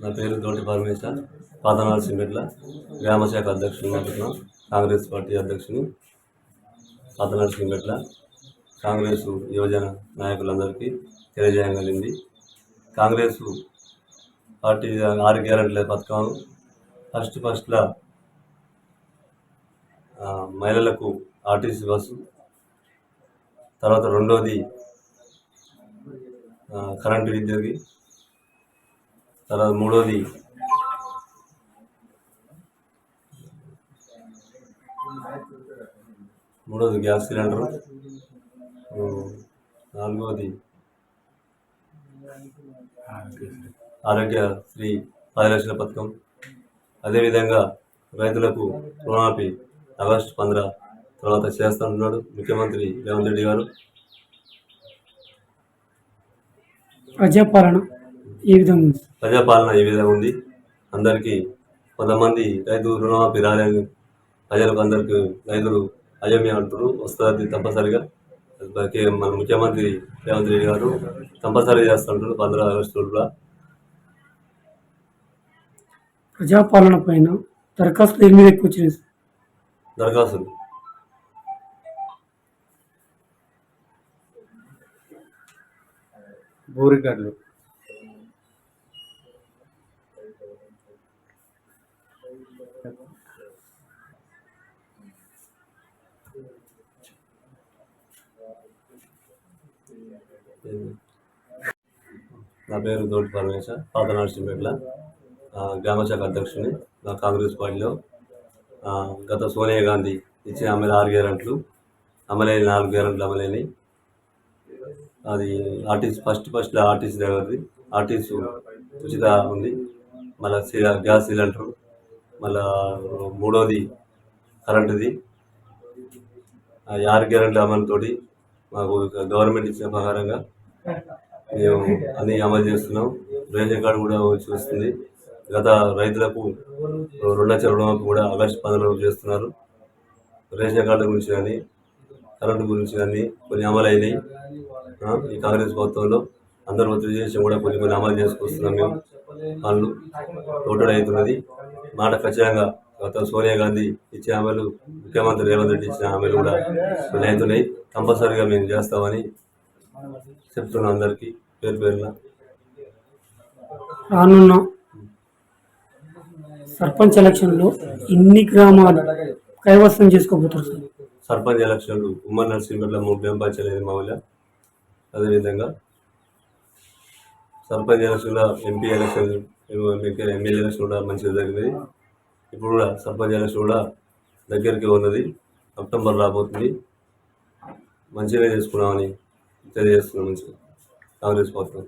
నా పేరు తోటి పరమేశ్వర్ పాతనాడు సిమెంట్ల గ్రామశాఖ అధ్యక్షుని కాంగ్రెస్ పార్టీ అధ్యక్షుని పాతనాడు సిమెంట్ల కాంగ్రెస్ యువజన నాయకులందరికీ తెలియజేయగలిగింది కాంగ్రెస్ పార్టీ ఆరు గ్యారెంటీల పథకం ఫస్ట్ ఫస్ట్లో మహిళలకు ఆర్టీసీ బస్సు తర్వాత రెండోది కరెంటు విద్యుత్కి తర్వాత మూడోది. మూడోది గ్యాస్ సిలిండరు. ఉమ్, నాలుగోది ఆరోగ్యశ్రీ పది లక్షల పథకం. అదేవిధంగా రైతులకు రుణమాఫీ ఆగస్టు పంద్ర తర్వాత చేస్తానున్నాడు ముఖ్యమంత్రి రేవంత్ రెడ్డి గారు. ప్రజాపాలన. ఏ విధంగా ఉంది. ప్రజాపాలన ఈ విధంగా ఉంది. అందరికీ కొంతమంది రైతు రుణమాఫీ రాలేని ప్రజలకు అందరికీ రైతులు అయోమయం అంటారు వస్తుంది తప్పనిసరిగా. మన ముఖ్యమంత్రి రేవంత్ రెడ్డి గారు కంపల్సరీ చేస్తుంటారు. పంద్ర ఆగస్టు కూడా ప్రజాపాలన పైన దరఖాస్తులు ఎనిమిది ఎక్కువ వచ్చినాయి. దరఖాస్తులు. బూరిగడ్లు. నా పేరు దోటి పరమేశ్వర్ పాత నరసింహపేట్ల గ్రామశాఖ అధ్యక్షుని. నా కాంగ్రెస్ పార్టీలో గత సోనియా గాంధీ ఇచ్చిన అమలు ఆరు గ్యారెంట్లు అమలైన నాలుగు గ్యారెంట్లు అమలైనవి అది ఆర్టీసీ ఫస్ట్ ఫస్ట్ ఆర్టీసీ దగ్గరది. ఆర్టీసీ ఉచిత ఉంది. మళ్ళీ గ్యాస్ సిలిండర్. మళ్ళా మూడోది కరెంటుది. ఆరు గ్యారెంట్ల అమలుతోటి మాకు గవర్నమెంట్ ఇచ్చిన ప్రకారంగా మేము అన్ని అమలు చేస్తున్నాం. రేషన్ కార్డు కూడా వచ్చి గత రైతులకు రెండు లక్షల కూడా ఆగస్టు పదహారు చేస్తున్నారు. రేషన్ కార్డు గురించి కానీ కరెంటు గురించి కానీ కొన్ని అమలు అయినాయి. ఈ కాంగ్రెస్ ప్రభుత్వంలో అందరూ ఒత్తిడి చేసి కూడా కొన్ని కొన్ని అమలు చేసుకొస్తున్నాం మేము. పనులు టోటల్ అవుతున్నది మాట ఖచ్చితంగా గత సోనియా గాంధీ ఇచ్చిన హామీలు ముఖ్యమంత్రి రేవంత్ రెడ్డి ఇచ్చిన హామీలు కూడా కొన్ని అవుతున్నాయి కంపల్సరీగా మేము చేస్తామని చెప్తున్నాం అందరికీ పేరు పేరున. రానున్న సర్పంచ్ ఎలక్షన్లో ఇన్ని గ్రామాలు కైవసం చేసుకోబోతారు సార్. సర్పంచ్ ఎలక్షన్లు మూడు గ్రామ పంచాయతీ మా ఊళ్ళో. అదేవిధంగా సర్పంచ్ ఎలక్షన్లో ఎంపీ ఎలక్షన్ ఎమ్మెల్యే ఎలక్షన్ కూడా మంచిగా జరిగింది. ఇప్పుడు కూడా సర్పంచ్ ఎలక్షన్ కూడా దగ్గరికి ఉన్నది. అక్టోబర్ రాబోతుంది. మంచిగా చేసుకున్నామని తెలియజేస్తున్నాం మంచిగా. కాంగ్రెస్ ప్రభుత్వం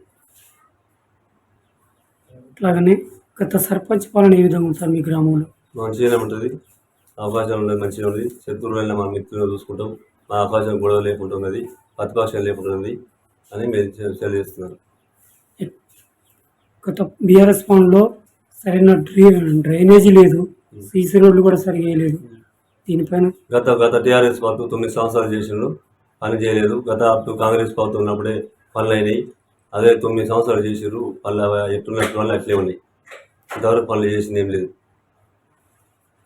అట్లాగనే గత సర్పంచ్ పాలన ఏ విధంగా ఉంది సార్ మీ గ్రామంలో? మంచిగానే ఉంటుంది అవకాశం ఉండదు మంచిగా ఉంది శత్రువులైనా మా మిత్రులను చూసుకుంటాం. మా అవకాశం గొడవ లేకుండా ఉన్నది ప్రతిపక్షం లేకుండా ఉంది అని మీరు తెలియజేస్తున్నారు. గత బీఆర్ఎస్ పాలనలో సరైన డ్రై డ్రైనేజీ లేదు. సీసీ రోడ్లు కూడా సరిగా వేయలేదు. దీనిపైన గత గత టీఆర్ఎస్ ప్రభుత్వం తొమ్మిది సంవత్సరాలు చేసిండ్రు. పని చేయలేదు గత కాంగ్రెస్ ప్రభుత్వం ఉన్నప్పుడే పనులు అయినాయి అదే తొమ్మిది సంవత్సరాలు చేసిర్రు. పనులు ఎట్టున్నట్టు వాళ్ళు అట్లే ఉన్నాయి. ఇంతవరకు పనులు చేసింది ఏం లేదు.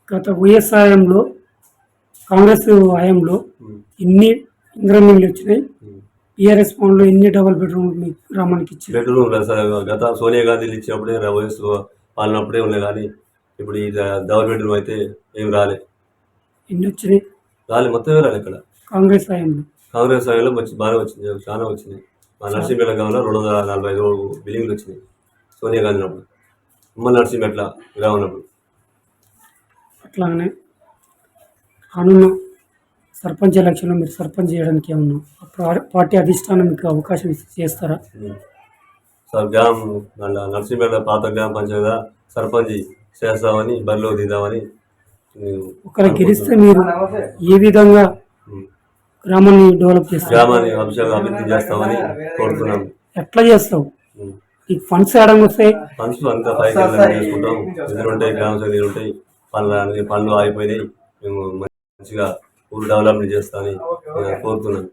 గత వైఎస్ హయాంలో కాంగ్రెస్ హయాంలో ఉమ్. ఎన్ని ఇంద్రమిల్లు వచ్చినాయి. టీఆర్ఎస్ పాలనలో ఎన్ని డబల్ బెడ్రూమ్ గ్రామానికి ఇచ్చారు బెడ్రూమ్. గత సోనియా గాంధీ ఇచ్చినప్పుడే వయసు పాలనప్పుడే ఉన్నాయి కానీ ఇప్పుడు ఈ డబల్ బెడ్రూమ్ అయితే ఏం రాలే. ఎన్ని వచ్చినాయి? రాలే. మొత్తమే రాలే ఇక్కడ. కాంగ్రెస్ హయాంలో. కాంగ్రెస్ సమయంలో మంచి బాగానే వచ్చింది చాలా వచ్చింది. మా నర్సింపేట గ్రామంలో రెండు వందల నలభై ఐదు బిల్డింగ్లు వచ్చినాయి సోనియా గాంధీ ఉన్నప్పుడు. ఉమ్మ నర్సింపేట గ్రామం ఉన్నప్పుడు. అట్లాగనే రానున్న సర్పంచ్ ఎలక్షన్లో మీరు సర్పంచ్ చేయడానికి ఏమన్నా? పార్టీ అధిష్టానం మీకు అవకాశం చేస్తారా. సార్ గ్రామం మళ్ళా నర్సింపేట పాత గ్రామ పంచాయతీ సర్పంచ్ చేస్తామని బరిలో దిద్దామని ఒకరు గెలిస్తే మీరు ఏ విధంగా. గ్రామాన్ని డెవలప్ గ్రామాన్ని అంశాలు అభివృద్ధి చేస్తామని కోరుతున్నాం. ఎట్లా చేస్తావు. ఈ ఫండ్స్ ఏడం వస్తాయి? మనుషులు అంతా చేసుకుంటాం. ఉంటాయి గ్రామ సభ్యులు ఉంటాయి. పనులు పనులు ఆగిపోయినాయి. మేము మంచిగా ఊరు డెవలప్మెంట్ చేస్తామని నేను కోరుతున్నాను.